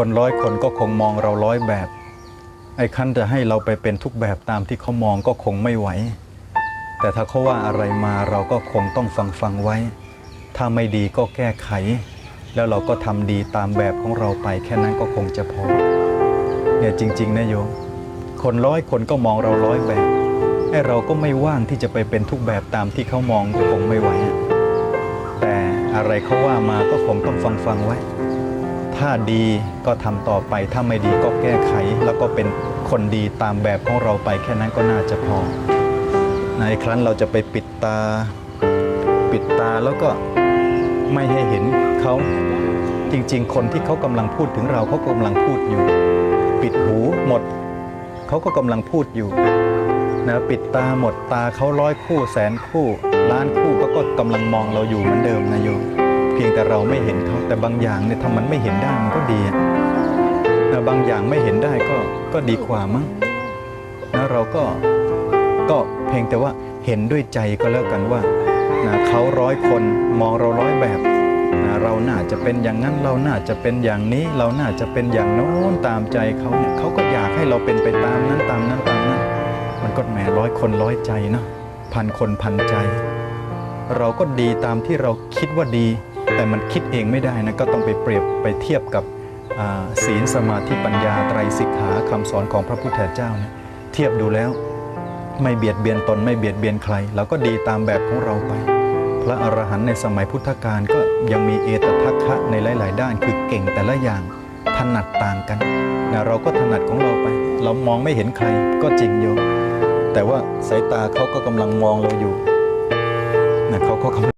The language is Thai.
คนร้อยคนก็คงมองเราร้อยแบบ ไอ้คันจะให้เราไปเป็นทุกแบบตามที่เขามองก็คงไม่ไหว แต่ถ้าเขาว่าอะไรมาเราก็คงต้องฟังฟังไว้ ถ้าไม่ดีก็แก้ไข แล้วเราก็ทำดีตามแบบของเราไป แค่นั้นก็คงจะพอ เนี่ยจริงๆนะโยม คนร้อยคนก็มองเราร้อยแบบไอ้เราก็ไม่ว่างที่จะไปเป็นทุกแบบตามที่เขามองก็คงไม่ไหวแต่อะไรเขาว่ามาก็คงต้องฟังฟังไว้ ถ้าดีก็ทำต่อไป ถ้าไม่ดีก็แก้ไข แล้วก็เป็นคนดีตามแบบของเราไป แค่นั้นก็น่าจะพอ ในครั้นเราจะไปปิดตา ปิดตาแล้วก็ไม่ให้เห็นเขาจริง ๆ คนที่เขากำลังพูดถึงเราเขากำลังพูดอยู่ ปิดหูหมด เขาก็กำลังพูดอยู่นะปิดตาหมดตาเขาร้อยคู่แสนคู่ล้านคู่ก็ก็กำลังมองเราอยู่เหมือนเดิมนะโยม เพียงแต่เราไม่เห็นเขาแต่บางอย่างเนี่ยถ้ามันไม่เห็นได้มันก็ดีอะนะบางอย่างไม่เห็นได้ก็ก็ดีกว่ามั้งนะเราก็ก็เพียงแต่ว่าเห็นด้วยใจก็แล้วกันว่านะเขาร้อยคนมองเราร้อยแบบนะเราน่าจะเป็นอย่างนั้นเราน่าจะเป็นอย่างนี้เราน่าจะเป็นอย่างโน้นตามใจเขาเนี่ยเขาก็อยากให้เราเป็นไปตามนั้นตามนั้นตามนั้น มันก็แหมร้อยคนร้อยใจนะพันคนพันใจ เราก็ดีตามที่เราคิดว่าดี แต่มันคิดเองไม่ได้นะก็ต้องไปเปรียบไปเทียบกับศีลสมาธิปัญญาไตรสิกขาคำสอนของพระพุทธเจ้าเนี่ยเทียบดูแล้วไม่เบียดเบียนตนไม่เบียดเบียนใครเราก็ดีตามแบบของเราไป พระอรหันต์ในสมัยพุทธกาลก็ยังมีเอตทัคคะในหลาย ๆ ด้านคือเก่งแต่ละอย่างถนัดต่างกันนะเราก็ถนัดของเราไป เรามองไม่เห็นใครก็จริงโยมแต่ว่าสายตาเขาก็กำลังมองเราอยู่นะเขาก็กำลัง